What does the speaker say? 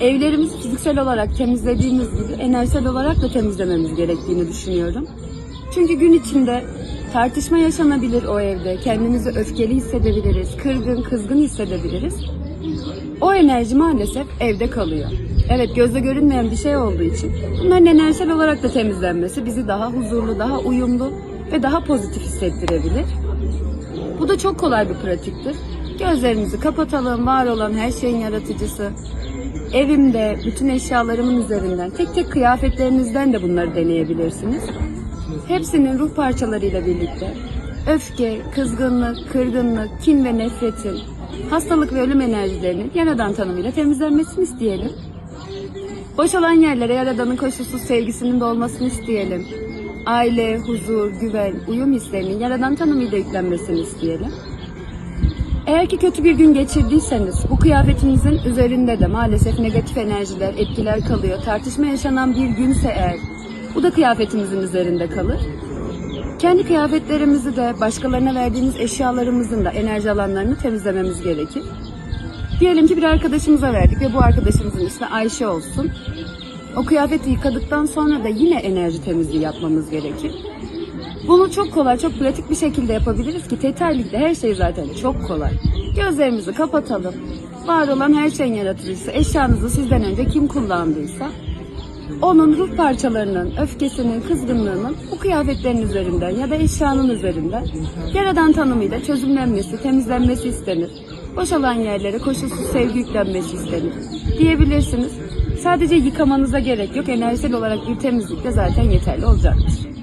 evlerimizi fiziksel olarak temizlediğimiz gibi enerjisel olarak da temizlememiz gerektiğini düşünüyorum. Çünkü gün içinde tartışma yaşanabilir o evde. Kendimizi öfkeli hissedebiliriz, kırgın, kızgın hissedebiliriz. O enerji maalesef evde kalıyor. Evet gözle görünmeyen bir şey olduğu için bunların enerjisel olarak da temizlenmesi bizi daha huzurlu, daha uyumlu ve daha pozitif hissettirebilir. Bu da çok kolay bir pratiktir. Gözlerimizi kapatalım, var olan her şeyin yaratıcısı. Evimde bütün eşyalarımın üzerinden, tek tek kıyafetlerinizden de bunları deneyebilirsiniz. Hepsinin ruh parçalarıyla birlikte öfke, kızgınlık, kırgınlık, kin ve nefretin, hastalık ve ölüm enerjilerinin yaradan tanımıyla temizlenmesini isteyelim. Boşalan yerlere yaradanın koşulsuz sevgisinin dolmasını isteyelim. Aile, huzur, güven, uyum hislerinin yaradan tanımıyla yüklenmesini isteyelim. Eğer ki kötü bir gün geçirdiyseniz bu kıyafetinizin üzerinde de maalesef negatif enerjiler, etkiler kalıyor. Tartışma yaşanan bir günse eğer bu da kıyafetimizin üzerinde kalır. Kendi kıyafetlerimizi de başkalarına verdiğimiz eşyalarımızın da enerji alanlarını temizlememiz gerekir. Diyelim ki bir arkadaşımıza verdik ve bu arkadaşımızın ismi Ayşe olsun. O kıyafeti yıkadıktan sonra da yine enerji temizliği yapmamız gerekir. Bunu çok kolay, çok pratik bir şekilde yapabiliriz ki teterlikte her şey zaten çok kolay. Gözlerimizi kapatalım. Var olan her şeyin yaratıcısı, eşyanızı sizden önce kim kullandıysa onun ruh parçalarının, öfkesinin, kızgınlığının bu kıyafetlerin üzerinden ya da eşyanın üzerinden yaradan tanımıyla çözümlenmesi, temizlenmesi istenir. Boşalan yerlere koşulsuz sevgi yüklenmesi istenir diyebilirsiniz. Sadece yıkamanıza gerek yok. Enerjisel olarak bir temizlik de zaten yeterli olacaktır.